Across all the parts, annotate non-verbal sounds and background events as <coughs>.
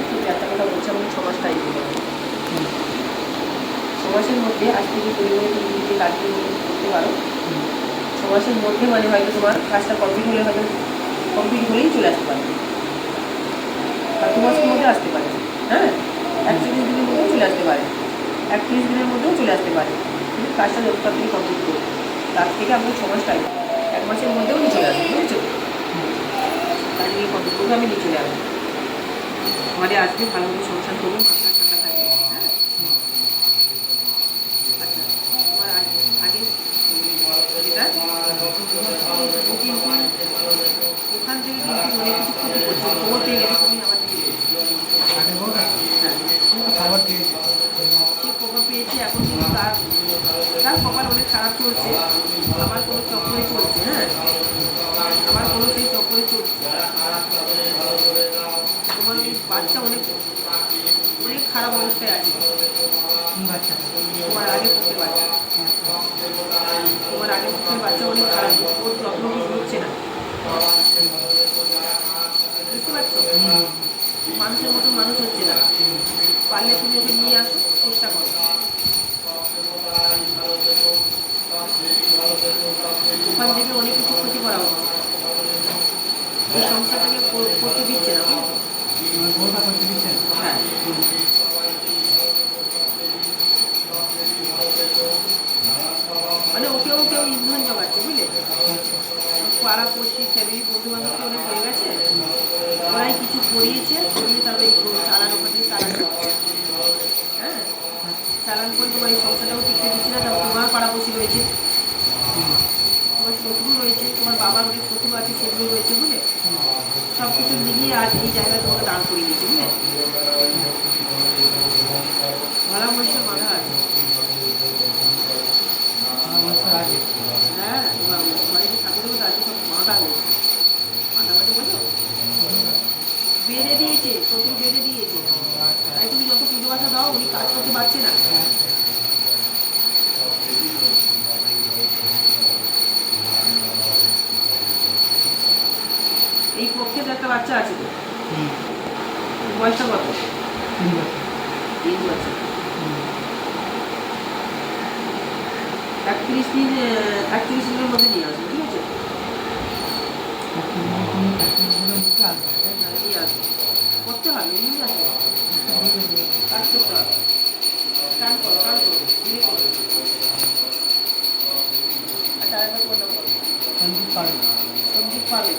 কিন্তু একটা কথা বলছে টাইম মধ্যে করতে পারো ছ মাসের মধ্যে মানে হয়তো তোমার কাজটা কমপ্লিট হলে হয়তো কমপ্লিট হলেই চলে আসতে পারবে আর দু মাসের মধ্যে আসতে পারে হ্যাঁ একচল্লিশ দিনের মধ্যেও চলে আসতে পারে একত্রিশ দিনের মধ্যেও চলে আসতে পারে কাজটা যত তাড়াতাড়ি কমপ্লিট করবে তার থেকে আপনার ছ মাস এক মাসের মধ্যেও চলে আসবে বুঝছ কমপ্লিট করবে আমি চলে আসব। ঘরে আসবে ভালোভাবে সংসার করবে, মাথা হ্যাঁ? আচ্ছা আগে ওখান থেকে কিন্তু খবর আবার পেয়েছি, এখন তার তার কপাল অনেক খারাপ চলছে আমার কোনো চক্করে চলছে হ্যাঁ? খারাপ অবস্থায় আছে। বাচ্চা। তোমার আগে পড়তে বাচ্চা। তোমার আগে পড়তে বাচ্চা অনেক খারাপ ওর যত্ন হচ্ছে না? বুঝতে পারছ? মানুষের মতো মানুষ হচ্ছে না। পারলে তুমি ওকে নিয়ে আসো চেষ্টা করো ওখান থেকে অনেক কিছু ক্ষতি করা হচ্ছে এই সংসারটাকে কর- করতে দিচ্ছে না বুঝেছ? আমার বউটা করতে দিচ্ছেন হ্যাঁ মানে ওকেও কেউ ইন্ধন জোগাচ্ছে বুঝলে পাড়া পড়শি ফ্যামিলি বন্ধু বান্ধবকে অনেক হয়ে গেছে ওরাই কিছু করিয়েছে করিয়ে তাদের এই চালান ওখানে চালান করছে। হ্যাঁ চালান করে তোমার সংসারটাও শিখতে দিচ্ছে না তারপর তোমার পাড়াপড়শি রয়েছে। তোমার শ্বশুর রয়েছে, তোমার বাবার যে শ্বশুর আছে, সেগুলো রয়েছে, বুঝলে? সব কিছু মিলিয়ে আজ এই জায়গায় তোমাকে দাঁড় করিয়ে দিয়েছে, বুঝলে ভালো মহিষের মাথা আছে আমার বছর আগে হ্যাঁ তোমার ঘরে যে ঠাকুরের কথা আছে সব মাথা রয়েছে মাথা মাঝে বোঝো বেঁধে দিয়েছে শ্বশুর বেঁধে দিয়েছে তাই তুমি যত পুজো বাসা দাও উনি কাজ করতে পারছে না। এই পক্ষে তো একটা বাচ্চা আছে তো বয়সটা কত? তিন বছর। একত্রিশ দিন একত্রিশ দিনের মধ্যে নিয়ে আসবে ঠিক আছে? হ্যাঁ, করতে হবে নিয়ে আসবে। কাজ করতে হবে কাজ করো কাজ করো বিয়ে করো আচ্ছা আরেকবার তোমার নাম বলো সঞ্জিত পারবে সঞ্জীব পাবে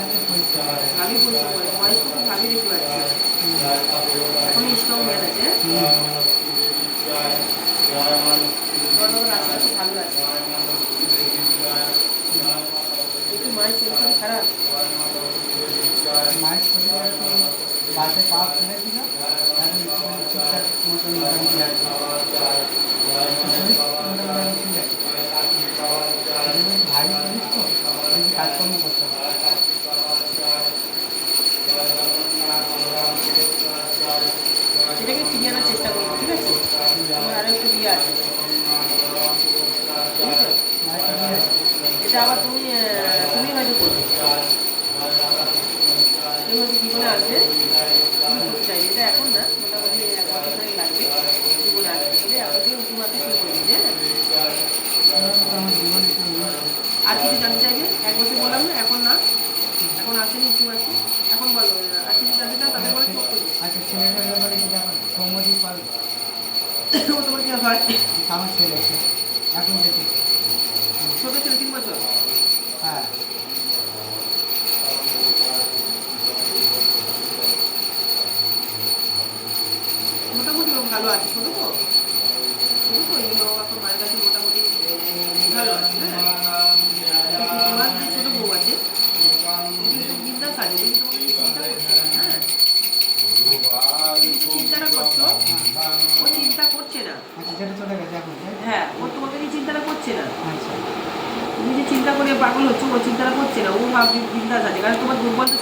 আমি বলতে পারি বয়স তো ভাবি দেখতে পাচ্ছি এখন ইনস্টল হয়ে গেছে ভালো আছে একটু মায়ের শরীর খারাপ মায়ের শরীর বাসে পা ফেলেছিল ঠিকঠাক মতন মোটামুটি আছে ভারী শরীর তো কাজকর্ম আর কিছু জানতে চাইবে? এক বছর বললাম না এখন না। এখন আছে ইস্যু আছে। এখন বলো আর কিছু জানতে চাও তাদের বলে আচ্ছা ছেলেটার ব্যাপারে কি জানো সৌম্যজিৎ পাল। <coughs> ও তোমার কি হয় আমার ছেলে এখন যেতে করছে না ও ভাবছি বিন্দাস আছে কারণ তোমার দুর্বল তো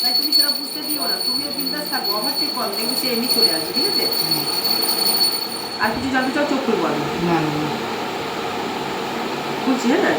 তাই তুমি সেটা বুঝতে দিও না তুমিও বিন্দাস থাকো আমার ঠিক কম দেখবে সে এমনি চলে আসবে ঠিক আছে? আর কিছু জানতে চাও চোখ খুলবো আমি খুলছি হ্যাঁ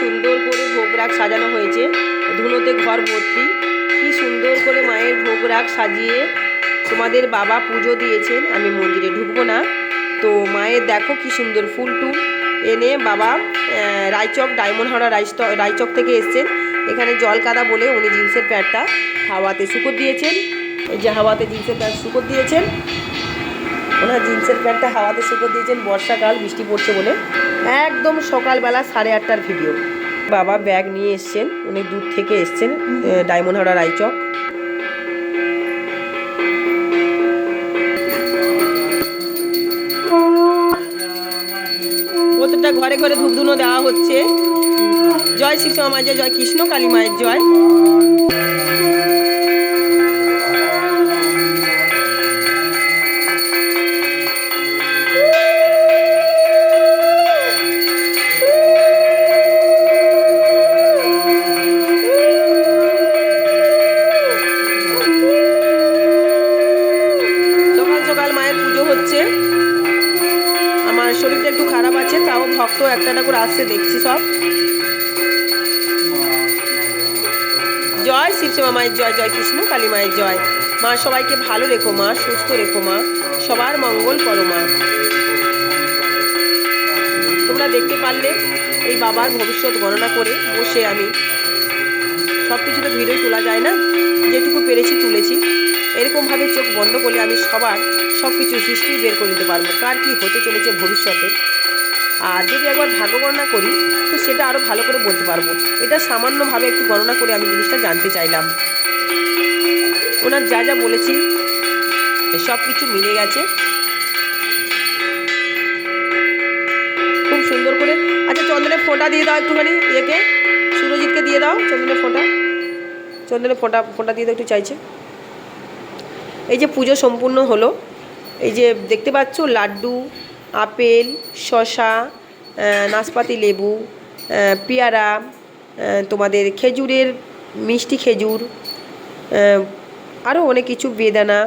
সুন্দর করে ভোগ রাগ সাজানো হয়েছে। ধুনোতে ঘর ভর্তি। কি সুন্দর করে মায়ের ভোগ রাগ সাজিয়ে তোমাদের বাবা পুজো দিয়েছেন। আমি মন্দিরে ঢুকবো না। তো মায়ের দেখো কি সুন্দর ফুল টুল। এনে বাবা রায়চক ডায়মন্ড হাওড়া রায়চক থেকে এসছেন। এখানে জল কাদা বলে উনি জিন্সের প্যান্টটা হাওয়াতে শুকর দিয়েছেন। এই যে হাওয়াতে জিন্সের প্যান্ট শুকর দিয়েছেন। ওনার জিন্সের প্যান্টটা হাওয়াতে শুকো দিয়েছেন। বর্ষাকাল, বৃষ্টি পড়ছে বলে। একদম সকালবেলা সাড়ে আটটার ভিডিও বাবা ব্যাগ নিয়ে এসছেন, উনি দূর থেকে এসছেন ডায়মন্ড হাওড়া রায়চক প্রত্যেকটা ঘরে ঘরে ধূপধুনো দেওয়া হচ্ছে। জয় মায়ের জয় জয় কৃষ্ণ কালী মায়ের জয়। জয় জয় কৃষ্ণ, কালী মায়ের জয়। মা, সবাইকে ভালো রেখো মা, সুস্থ রেখো মা, সবার মঙ্গল করো মা। তোমরা দেখতে পারলে এই বাবার ভবিষ্যৎ গণনা করে বসে আমি সব কিছু তো ভিডিও তোলা যায় না, যেটুকু পেরেছি তুলেছি। এরকমভাবে চোখ বন্ধ করলে আমি সবার সব কিছু হিস্ট্রি বের করে দিতে পারব, কার কী হতে চলেছে ভবিষ্যতে। আর যদি একবার ভাগ্য গণনা করি, তো সেটা আরও ভালো করে বলতে পারব। এটা সামান্যভাবে একটু গণনা করে আমি জিনিসটা জানতে চাইলাম। ওনার যা যা বলেছি সব কিছু মিলে গেছে। খুব সুন্দর করে। আচ্ছা চন্দনের ফোঁটা দিয়ে দাও একটুখানি ইয়েকে সুরজিৎকে দিয়ে দাও চন্দনের ফোঁটা। চন্দনের ফোঁটা ফোঁটা দিয়ে দাও একটু চাইছে। এই যে পুজো সম্পূর্ণ হলো এই যে দেখতে পাচ্ছ লাড্ডু আপেল আহ, নাশপাতি লেবু পেয়ারা তোমাদের খেজুরের মিষ্টি খেজুর আরও অনেক কিছু বেদানা,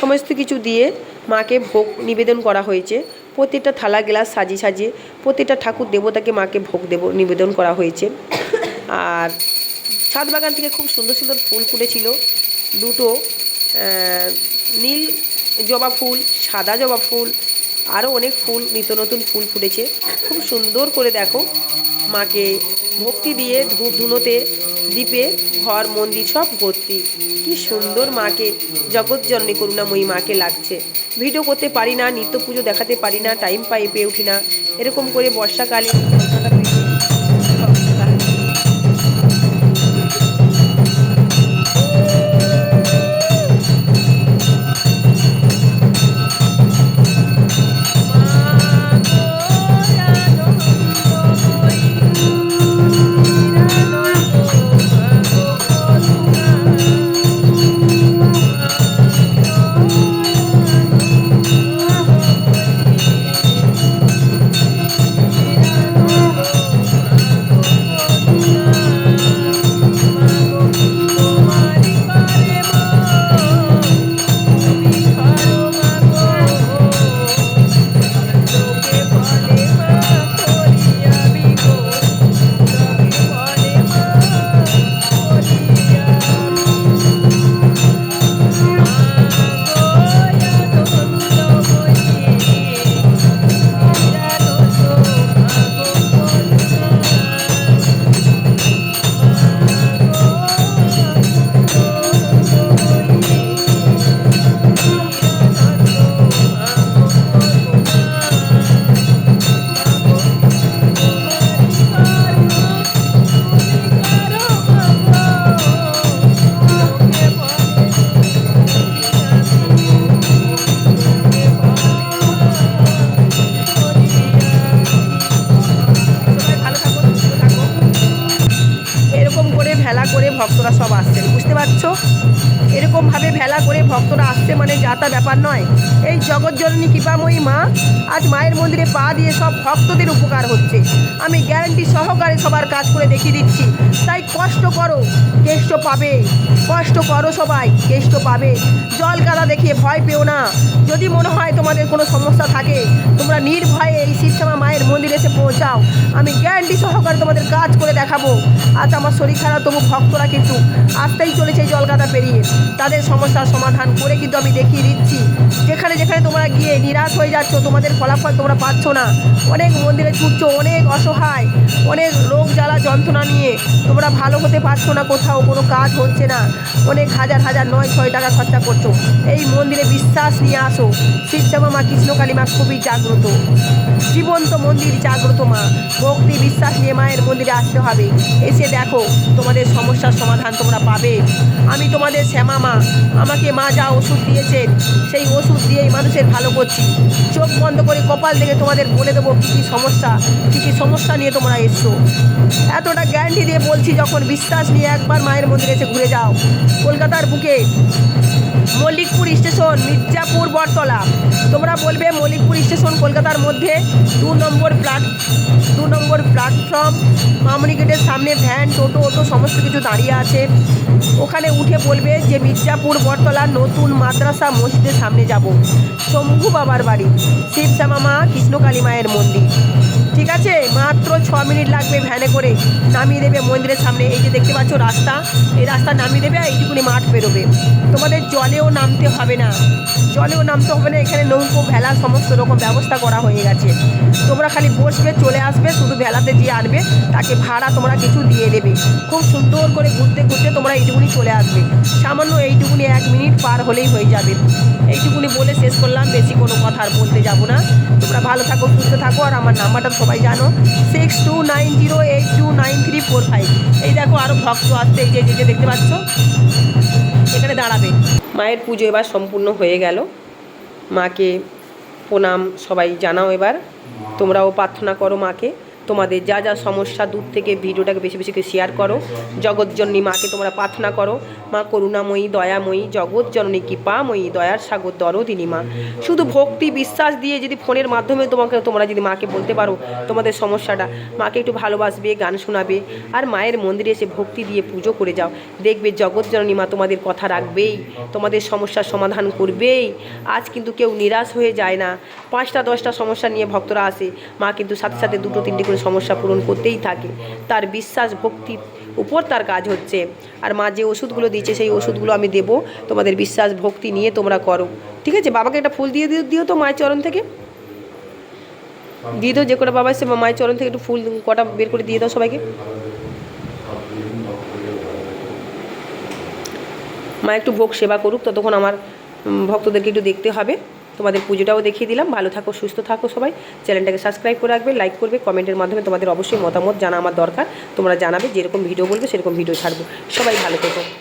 সমস্ত কিছু দিয়ে মাকে ভোগ নিবেদন করা হয়েছে। প্রত্যেকটা থালা, গ্লাস সাজিয়ে সাজিয়ে প্রত্যেকটা ঠাকুর দেবতাকে মাকে ভোগ দেব, নিবেদন করা হয়েছে। আর ছাদ বাগান থেকে খুব সুন্দর সুন্দর ফুল ফুটেছিল। দুটো নীল জবা ফুল, সাদা জবা ফুল আরও অনেক ফুল, নিত্য নতুন ফুল ফুটেছে। খুব সুন্দর করে দেখো, মাকে ভক্তি দিয়ে ধূপ ধুনোতে দ্বীপে ঘর, মন্দির সব ভর্তি। কি সুন্দর মাকে জগৎজননী করুণাময়ী মাকে লাগছে। ভিডিও করতে পারি না, নিত্য পুজো দেখাতে পারি না টাইম পাই পেয়ে উঠি না। এরকম করে বর্ষাকালে বুঝতে ভক্তরা আসছে মানে যা তা ব্যাপার নয়। এই জগৎজননী কৃপাময়ী মা, আজ মায়ের মন্দিরে পা দিয়ে সব ভক্তদের উপকার হচ্ছে। আমি গ্যারান্টি সহকারে সবার কাজ করে দেখিয়ে দিচ্ছি। তাই কষ্ট করো, কেষ্ট পাবে। কষ্ট করো সবাই, কেষ্ট পাবে। জল গাদা দেখিয়ে ভয় পেও না। যদি মনে হয় তোমাদের কোনো সমস্যা থাকে, তোমরা নির্ভয়ে এই শিবশ্যামা মায়ের মন্দিরে এসে পৌঁছাও। আমি গ্যারান্টি সহকারে তোমাদের কাজ করে দেখাবো। আজ আমার শরীর খারাপ, তবু ভক্তরা কিন্তু আসতেই চলেছে জলগাদা পেরিয়ে। তাদের সমস্যার সমাধান করে কিন্তু আমি দেখিয়ে দিচ্ছি। যেখানে যেখানে তোমরা গিয়ে নিরাশ হয়ে যাচ্ছ, তোমাদের ফলাফল তোমরা পাচ্ছ না। অনেক মন্দিরে ছুটছো, অনেক অসহায়, অনেক রোগ জ্বালা যন্ত্রণা নিয়ে তোমরা ভালো হতে পারছ না কোথাও, কোনো কাজ হচ্ছে না। অনেক হাজার হাজার, নয়, ছয় টাকা খরচা করছ। এই মন্দিরে বিশ্বাস নিয়ে আসো। শিবশ্যামা মা কৃষ্ণকালী মা খুবই জাগ্রত। জীবন্ত মন্দির, জাগ্রত মা। ভক্তি, বিশ্বাস নিয়ে মায়ের মন্দিরে আসতে হবে। এসে দেখো তোমাদের সমস্যার সমাধান তোমরা পাবে। আমি তোমাদের শ্যামা মা। আমাকে মা যা ওষুধ দিয়েছেন, সেই ওষুধ দিয়েই মানুষের ভালো করছি। চোখ বন্ধ করে কপাল দেখে তোমাদের বলে দেবো কী কী সমস্যা, কী কী সমস্যা নিয়ে তোমরা এসছো। এতটা গ্যারান্টি দিয়ে বলছি, যখন বিশ্বাস নিয়ে একবার মায়ের মন্দিরে এসে ঘুরে যাও। কলকাতার বুকে মল্লিকপুর স্টেশন, মির্জাপুর, বটতলা। তোমরা বলবে মল্লিকপুর স্টেশন কলকাতার মধ্যে দু নম্বর প্ল্যাট দু নম্বর প্ল্যাটফর্ম মামনি গেটের সামনে ভ্যান টোটো, অটো, সমস্ত কিছু দাঁড়িয়ে আছে। ওখানে উঠে বলবে যে মির্জাপুর, বটতলা নতুন মাদ্রাসা মসজিদের সামনে যাব। শম্ভু বাবার বাড়ি। শিব শ্যামা মা কৃষ্ণকালী মায়ের মন্দির। ঠিক আছে? মাত্র ছ মিনিট লাগবে ভ্যানে করে। নামিয়ে দেবে মন্দিরের সামনে। এই যে দেখতে পাচ্ছ রাস্তা, এই রাস্তা নামিয়ে দেবে আর এইটুকুনি মাঠ বেরোবে। তোমাদের জলেও নামতে হবে না। জলেও নামতে হবে না। এখানে নৌকো, ভেলা, সমস্ত রকম ব্যবস্থা করা হয়ে গেছে। তোমরা খালি বসবে, চলে আসবে, শুধু ভেলাতে যে আনবে, তাকে ভাড়া তোমরা কিছু দিয়ে দেবে। খুব সুন্দর করে ঘুরতে ঘুরতে তোমরা এইটুকুনি চলে আসবে। সামান্য এইটুকুনি এক মিনিট পার হলেই হয়ে যাবে। এইটুকুনি বলে শেষ করলাম, বেশি কোনো কথা আর বলতে যাব না। তোমরা ভালো থাকো, সুস্থ থাকো, আর আমার নাম্বারটা সবাই জানো six two nine zero eight two nine three four five এই দেখো আরও ভক্ত আসছে, এই যে যে দেখতে পাচ্ছ? এখানে দাঁড়াবে। মায়ের পুজো এবার সম্পূর্ণ হয়ে গেল। মাকে প্রণাম সবাই জানাও এবার। তোমরাও প্রার্থনা করো মাকে। তোমাদের যা যা সমস্যা দূর থেকে ভিডিওটাকে বেশি বেশি শেয়ার করো। জগৎজননী মাকে তোমরা প্রার্থনা করো। মা করুণাময়ী, দয়াময়ী, জগৎজননী কৃপাময়ী, দয়ার সাগর দরদিনী মা। শুধু ভক্তি বিশ্বাস দিয়ে যদি ফোনের মাধ্যমে তোমাকে তোমরা যদি মাকে বলতে পারো তোমাদের সমস্যাটা, মাকে একটু ভালোবাসবে, গান শোনাবে, আর মায়ের মন্দিরে এসে ভক্তি দিয়ে পুজো করে যাও। দেখবে জগৎজননী মা তোমাদের কথা রাখবেই, তোমাদের সমস্যার সমাধান করবেই। আজ কিন্তু কেউ নিরাশ হয়ে যায় না। পাঁচটা দশটা সমস্যা নিয়ে ভক্তরা আসে। মা কিন্তু সাথে সাথে দুটো, তিনটে করে সমস্যা পূরণ করতেই থাকে। তার বিশ্বাস ভক্তির উপর তার কাজ হচ্ছে। আর মা যে ওষুধগুলো দিচ্ছে সেই ওষুধগুলো আমি দেবো। তোমাদের বিশ্বাস, ভক্তি নিয়ে তোমরা করো। ঠিক আছে? বাবাকে একটা ফুল দিয়ে দিও তো মায়ের চরণ থেকে। দিয়ে দাও, যে কটা বাবা এসে মায়ের চরণ থেকে একটু ফুল কটা বের করে দিয়ে দাও সবাইকে। মা একটু ভোগ সেবা করুক, ততক্ষণ আমার ভক্তদেরকে একটু দেখতে হবে। তোমাদের পুজোটাও দেখিয়ে দিলাম। ভালো থাকো, সুস্থ থাকো সবাই। চ্যানেলটাকে সাবস্ক্রাইব করে রাখবে লাইক করবে, কমেন্টের মাধ্যমে তোমাদের অবশ্যই মতামত জানা আমার দরকার। তোমরা জানাবে, যেরকম ভিডিও বলবে, সেরকম ভিডিও ছাড়বো। সবাই ভালো থেকো।